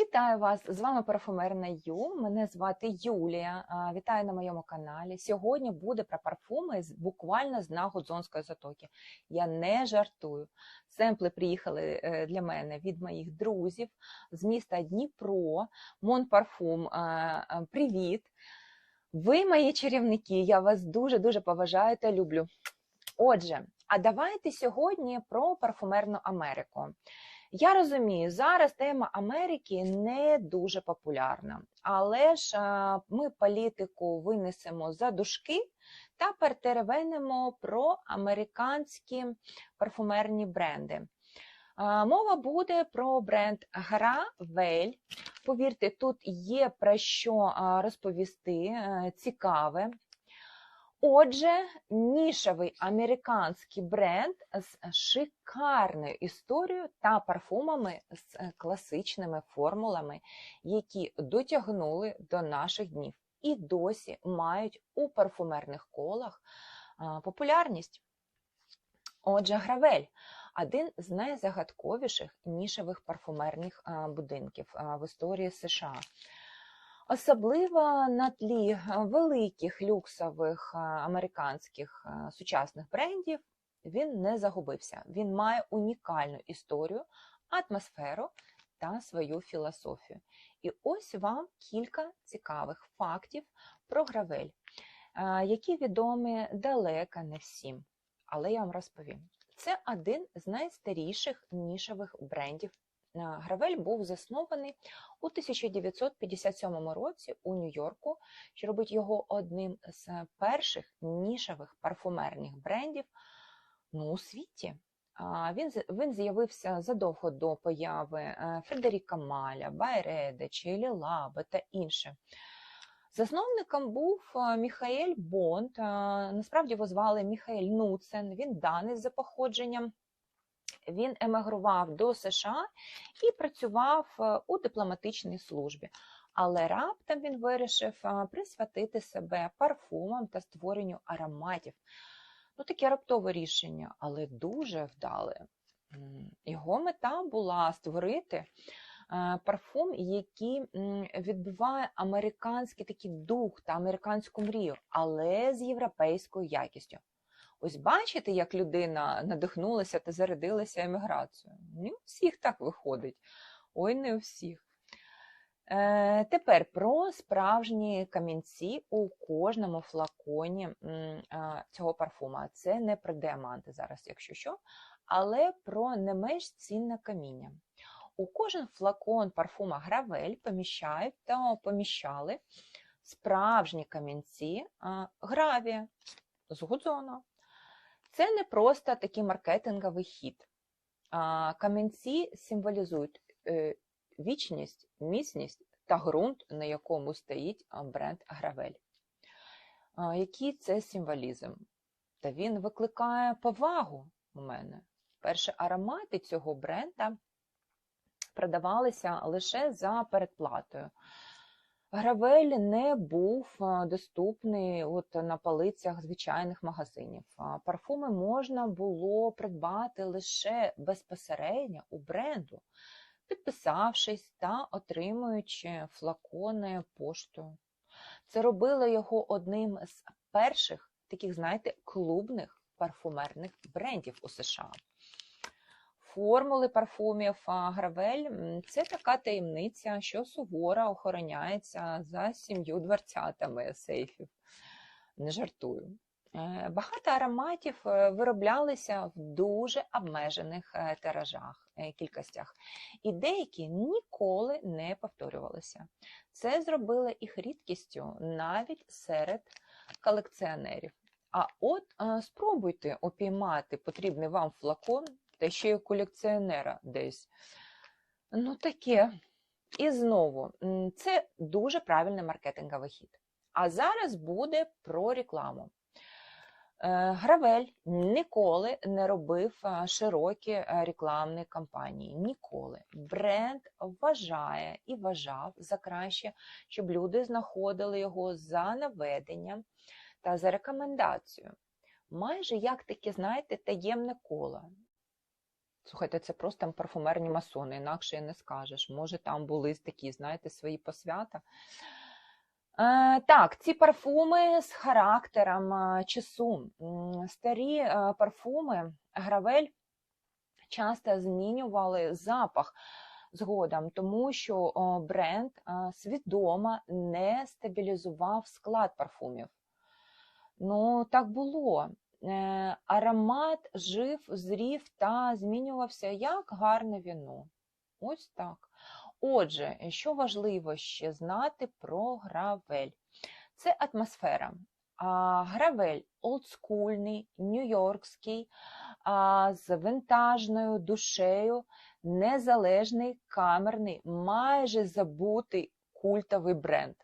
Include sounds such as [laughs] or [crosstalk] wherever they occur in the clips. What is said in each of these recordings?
Вітаю вас! З вами парфумерна Ю. Мене звати Юлія. Вітаю на моєму каналі. Сьогодні буде про парфуми буквально з дна Гудзонської затоки. Я не жартую. Семпли приїхали е, для мене від моїх друзів з міста Дніпро. Мон парфум. а, а, Привіт! Ви мої чарівники. Я вас дуже дуже поважаю та люблю. Отже, а давайте сьогодні про парфумерну Америку. Я розумію, зараз тема Америки не дуже популярна, але ж ми політику винесемо за дужки та перетеревенемо про американські парфумерні бренди. Мова буде про бренд Гравель. Повірте, тут є про що розповісти е, цікаве. Отже, нішевий американський бренд з шикарною історією та парфумами з класичними формулами, які дотягнули до наших днів і досі мають у парфумерних колах популярність. Отже, Гравель один з найзагадковіших нішевих парфумерних будинків в історії США. Особливо на тлі великих люксових американських сучасних брендів він не загубився. Він має унікальну історію, атмосферу та свою філософію. І ось вам кілька цікавих фактів про гравель, які відомі далеко не всім. Але я вам розповім. Це один з найстаріших нішевих брендів Гравель був заснований у 1957 році у Нью-Йорку, що робить його одним з перших нішевих парфумерних брендів ну, у світі. Він він з'явився задовго до появи е, Фредеріка Маля, Байреде, Челі Лабе та інше. Засновником був е, Міхаель Бонд. Насправді його звали Міхаель Нуцен. Він даний за походженням він емігрував до США і працював е, у дипломатичній службі. Але раптом він вирішив е, присвятити себе парфумам та створенню ароматів. Ну, таке раптове рішення, але дуже вдале. Його мета була створити е, парфум, який відбиває американський такий дух та американську мрію, але з європейською якістю. Ось бачите, як людина надихнулася та зарядилася еміграцією. Не у всіх так виходить. Ой, не у всіх. Е, Тепер про справжні камінці у кожному флаконі цього парфума. Це не про діаманти зараз, якщо що, але про не менш цінне каміння. У кожен флакон парфума Гравель поміщають та поміщали справжні камінці гравія з гудзона. Це не просто такий маркетинговий хід. Камінці символізують е, вічність, міцність та ґрунт, на якому стоїть бренд Гравель. Який це символізм? Та він викликає повагу у мене. Перші аромати цього бренда продавалися лише за передплатою. Гравель не був доступний от на полицях звичайних магазинів. Парфуми можна було придбати лише безпосередньо у бренду, підписавшись та отримуючи флакони поштою. Це робило його одним з перших таких, знаєте, клубних парфумерних брендів у США. Формули парфумів Гравель це така таємниця, що суворо охороняється за сім'ю дверцятами сейфів. Не жартую. Е, багато ароматів е, вироблялися в дуже обмежених е, тиражах, кількостях, і деякі ніколи не повторювалися. Це зробило їх рідкістю навіть серед колекціонерів. А от спробуйте опіймати потрібний вам флакон та ще й колекціонера десь. Ну, таке. І знову, це дуже правильний маркетинговий хід. А зараз буде про рекламу. Е, Гравель ніколи не робив е, широкі е, рекламні кампанії. Ніколи. Бренд вважає і вважав за краще, щоб люди знаходили його за наведенням та за рекомендацією. Майже як таке, знаєте, таємне коло. Слухайте, це просто там парфумерні масони, інакше і не скажеш. Може, там були такі, знаєте, свої посвята. Е, так, ці парфуми з характером е, часу. Старі е, парфуми Гравель часто змінювали запах згодом, тому що бренд е, свідомо не стабілізував склад парфумів. Ну, так було. Е, Аромат жив, зрів та змінювався як гарне віно. Ось так. Отже, що важливо ще знати про гравель? Це атмосфера. А, Гравель олдскульний, нью-йоркський, з винтажною душею, незалежний, камерний, майже забутий культовий бренд.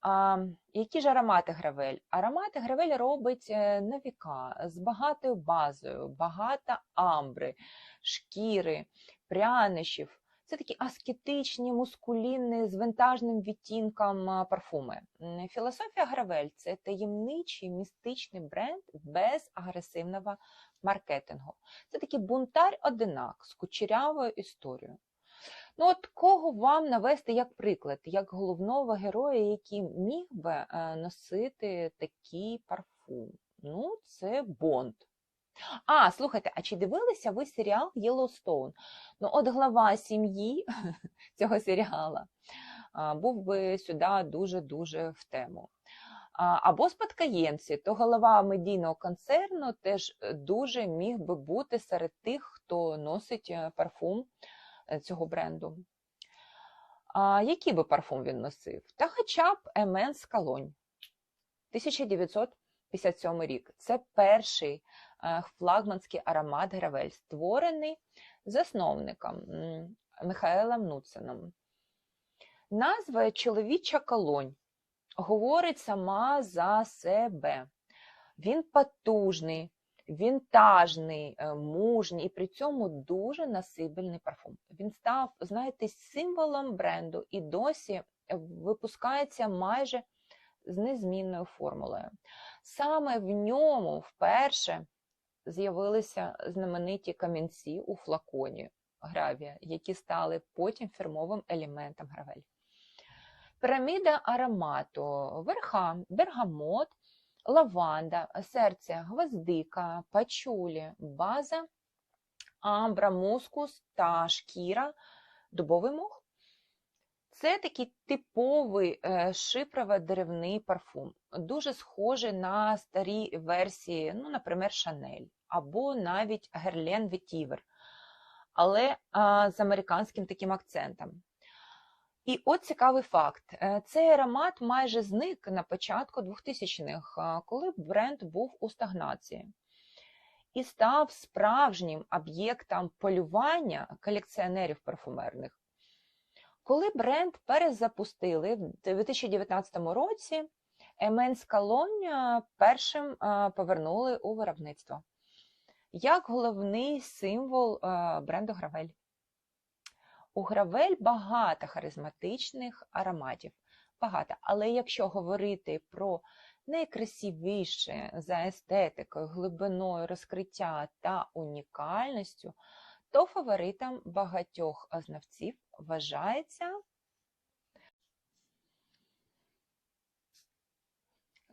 А, які ж аромати Гравель? Аромати Гравель робить е, на віка з багатою базою, багато амбри, шкіри, прянощів. Це такі аскетичні, мускулінні, з винтажним відтінком парфуми. Філософія Гравель це таємничий містичний бренд без агресивного маркетингу. Це такий бунтар-одинак з кучерявою історією. Ну, от кого вам навести як приклад, як головного героя, який міг би е, носити такий парфум? Ну, це Бонд. А, слухайте, а чи дивилися ви серіал Yellowstone? Ну, от глава сім'ї [laughs] цього серіала був би сюди дуже-дуже в тему. Або спадкоємці, то голова медійного концерну теж е, дуже міг би бути серед тих, хто носить е, парфум цього бренду. А який би парфум він носив? Та хоча б Еменс Колонь. 1957 рік. Це перший е, флагманський аромат Гравель, створений засновником м, Михаелом Нуценом. Назва чоловіча колонь говорить сама за себе. Він потужний, вінтажний, е, мужній і при цьому дуже насибельний парфум. Він став, знаєте, символом бренду і досі випускається майже з незмінною формулою. Саме в ньому вперше з'явилися знамениті камінці у флаконі гравія, які стали потім фірмовим елементом гравель. Піраміда аромату, верха, бергамот, лаванда, серце, гвоздика, пачулі, база, амбра, мускус та шкіра, дубовий мох. Це такий типовий е, шипрово-деревний парфум, дуже схожий на старі версії, ну, наприклад, Шанель або навіть Герлен Ветівер, але з американським таким акцентом. І от цікавий факт: Е, цей аромат майже зник на початку 2000-х, коли бренд був у стагнації. І став справжнім об'єктом полювання колекціонерів парфумерних. Коли бренд перезапустили в 2019 році, Еменс Колонь першим повернули у виробництво як головний символ бренду Гравель. У Гравель багато харизматичних ароматів. Багато. Але якщо говорити про найкрасивіше за естетикою, глибиною розкриття та унікальністю, то фаворитом багатьох знавців вважається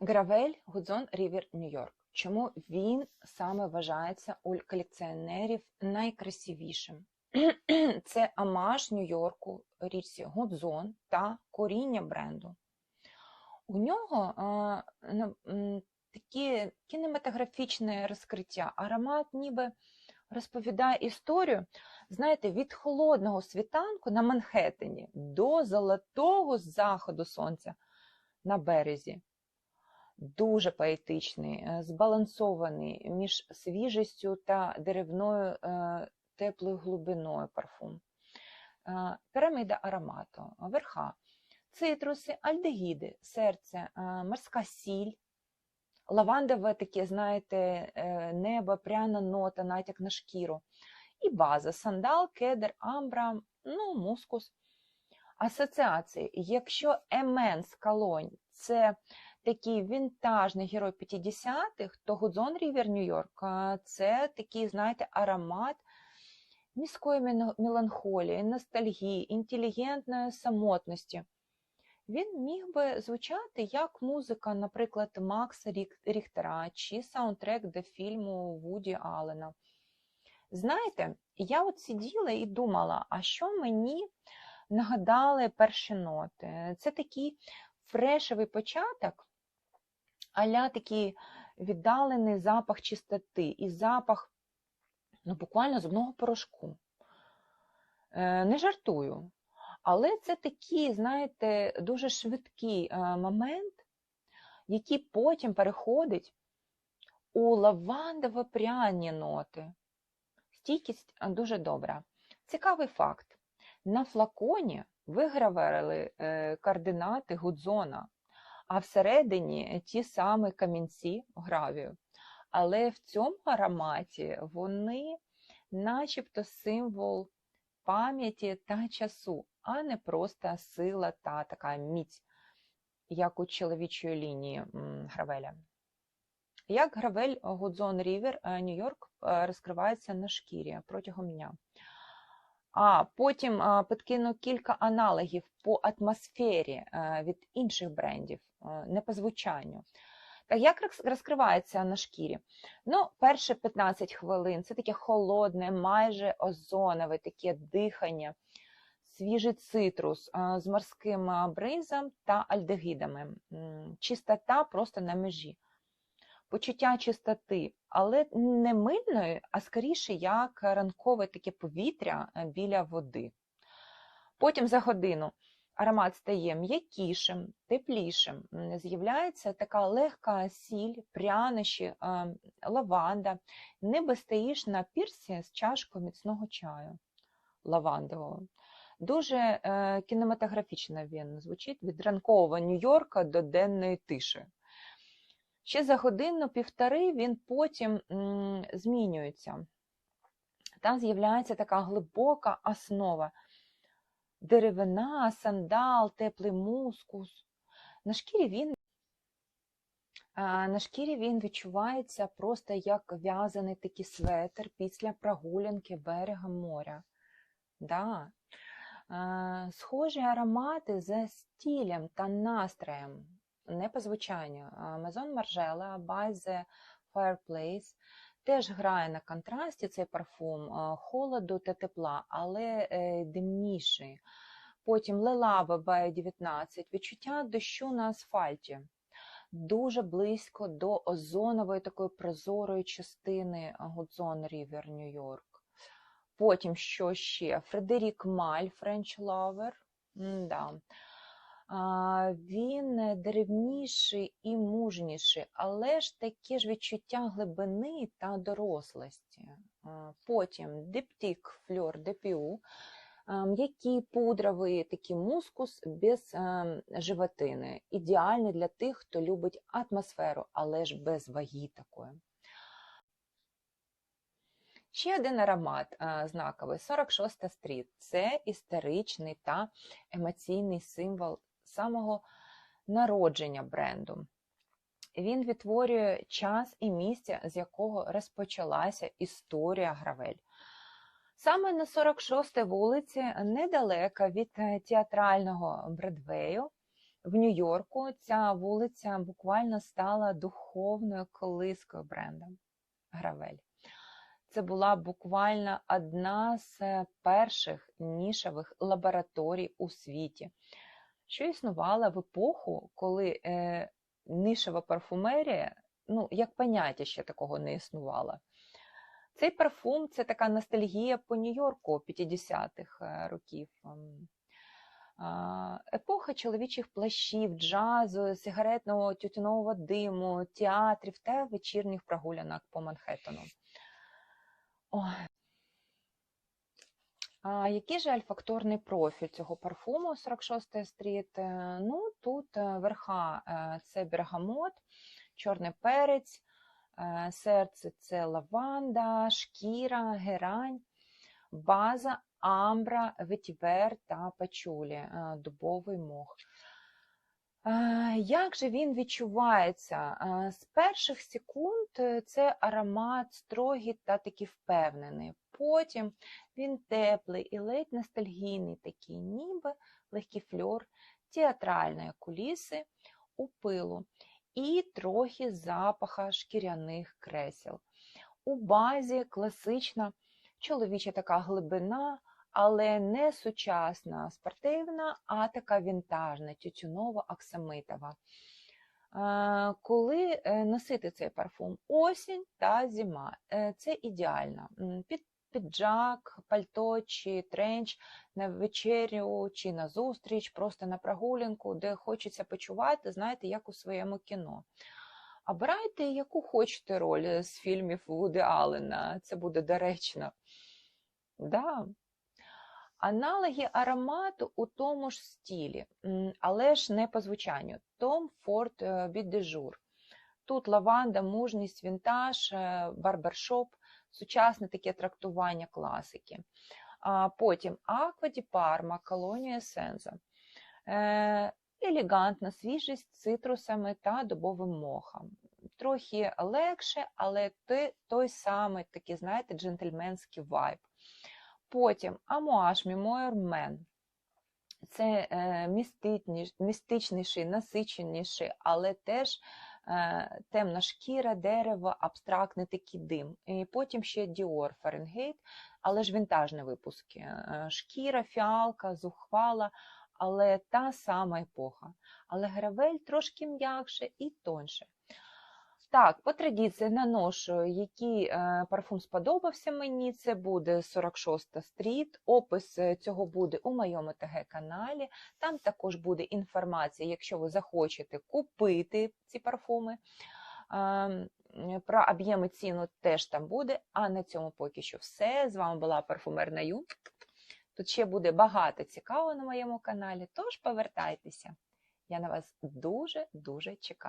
Гравель Гудзон Рівер Нью-Йорк. Чому він саме вважається у колекціонерів найкрасивішим? [clears throat] Це амаш Нью-Йорку, річці Гудзон та коріння бренду. У нього а, ну, такі кінематографічне розкриття. Аромат ніби розповідає історію, знаєте, від холодного світанку на Манхеттені до золотого заходу сонця на березі. Дуже поетичний, е, збалансований між свіжістю та деревною е, теплою глибиною парфум. Е, Піраміда аромату, верха, цитруси, альдегіди, серце, е, морська сіль, лавандове таке, знаєте, е, небо, пряна нота, натяк на шкіру. І база сандал, кедр, амбра, ну, мускус. Асоціації. Якщо Еменс Колонь це такий вінтажний герой 50-х, то Гудзон Рівер Нью-Йорк це такий, знаєте, аромат міської меланхолії, ностальгії, інтелігентної самотності. Він міг би звучати як музика, наприклад, Макса Ріхтера чи саундтрек до фільму Вуді Аллена. Знаєте, я от сиділа і думала, а що мені нагадали перші ноти? Це такий фрешовий початок, аля такий віддалений запах чистоти і запах ну, буквально зубного порошку. Е, Не жартую. Але це такий, знаєте, дуже швидкий е, момент, який потім переходить у лавандово-пряні ноти. Стійкість е, дуже добра. Цікавий факт. На флаконі вигравили е, координати Гудзона, а всередині ті самі камінці гравію. Але в цьому ароматі вони начебто символ пам'яті та часу, а не просто сила та така міць, як у чоловічої лінії Гравеля. Як Гравель Гудзон Рівер Нью-Йорк е, розкривається на шкірі протягом дня. А потім підкину кілька аналогів по атмосфері е, від інших брендів, е, не по звучанню. Як розкривається на шкірі? Ну, перші 15 хвилин це таке холодне, майже озонове таке дихання, свіжий цитрус з морським а, бризом та альдегідами. Чистота просто на межі. Почуття чистоти, але не мильної, а скоріше як ранкове таке повітря е, біля води. Потім за годину аромат стає м'якішим, теплішим. З'являється така легка сіль, прянощі, лаванда, ніби стоїш на пірсі з чашкою міцного чаю лавандового. Дуже е, кінематографічно він звучить від ранкового Нью-Йорка до денної тиші. Ще за годину-півтори він потім змінюється. Там з'являється така глибока основа. Деревина, сандал, теплий мускус. На шкірі він, на шкірі він відчувається просто як в'язаний такий светр після прогулянки берегом моря. Да. Схожі аромати за стилем та настроєм, не по звучанню. А, Maison Margiela by the Fireplace теж грає на контрасті цей парфум холоду та тепла, але е, димніший. Потім Лелава by 19, відчуття дощу на асфальті. Дуже близько до озонової такої прозорої частини Гудзон Рівер, Нью-Йорк. Потім що ще? Фредерік Маль, French Lover. М-да. А, Він деревніший і мужніший, але ж таке ж відчуття глибини та дорослості. Потім Диптік Фльор де Піу, м'який пудровий такий мускус без животини. Ідеальний для тих, хто любить атмосферу, але ж без ваги такої. Ще один аромат а, знаковий 46 стріт. Це історичний та емоційний символ самого народження бренду. Він відтворює час і місце, з якого розпочалася історія Гравель. Саме на 46-й вулиці, недалеко від театрального Бродвею, в Нью-Йорку, ця вулиця буквально стала духовною колискою брендом Гравель. Це була буквально одна з перших нішевих лабораторій у світі, що існувала в епоху, коли е, нишева парфумерія, ну, як поняття ще такого не існувало. Цей парфум це така ностальгія по Нью-Йорку 50-х е, років. Ем, Епоха чоловічих плащів, джазу, сигаретного тютюнового диму, театрів та вечірніх прогулянок по Манхеттену. Ой. Який же альфакторний профіль цього парфуму 46 стріт? Е, Ну, тут е, верха е, це бергамот, чорний перець, серце це лаванда, шкіра, герань, база, амбра, ветівер та пачулі, дубовий мох. Як же він відчувається? З перших секунд е, це аромат строгий та такий впевнений. Потім він теплий і ледь ностальгійний, такий, ніби легкий фльор, театральної куліси у пилу і трохи запаха шкіряних кресел. У базі класична чоловіча така глибина, але не сучасна, спортивна, а така вінтажна, тютюнова, оксамитова. Е, Коли е, носити цей парфум? Осінь та зима. Е, Це ідеально. Під піджак, пальто чи тренч на вечерю чи на зустріч, просто на прогулянку, де хочеться почувати, знаєте, як у своєму кіно. Обирайте, яку хочете роль з фільмів Вуди Аллена, це буде доречно. Да. Аналоги аромату у тому ж стилі, м, але ж не по звучанню. Tom Ford е, Дежур. Тут лаванда, мужність, вінтаж, е, барбершоп, сучасне таке трактування класики. А потім Аква Ді Парма, колонія Сенза. Е, елегантна свіжість з цитрусами та дубовим мохом. Трохи легше, але той самий такий, знаєте, джентльменський вайб. Потім Амуаш Мімоєр Мен. Це е, містичніший, насиченіший, але теж е, темна шкіра, дерево, абстрактний такий дим. І потім ще Dior Fahrenheit, але ж вінтажні випуски. Е, Шкіра, фіалка, зухвала, але та сама епоха. Але гравель трошки м'якше і тоньше. Так, по традиції наношу, який е, парфум сподобався мені. Це буде 46 стріт. Опис е, цього буде у моєму ТГ-каналі. Там також буде інформація, якщо ви захочете купити ці парфуми. Ем, Про об'єми ціну теж там буде. А на цьому поки що все. З вами була парфумерна Ю. Тут ще буде багато цікавого на моєму каналі, тож повертайтеся. Я на вас дуже-дуже чекаю.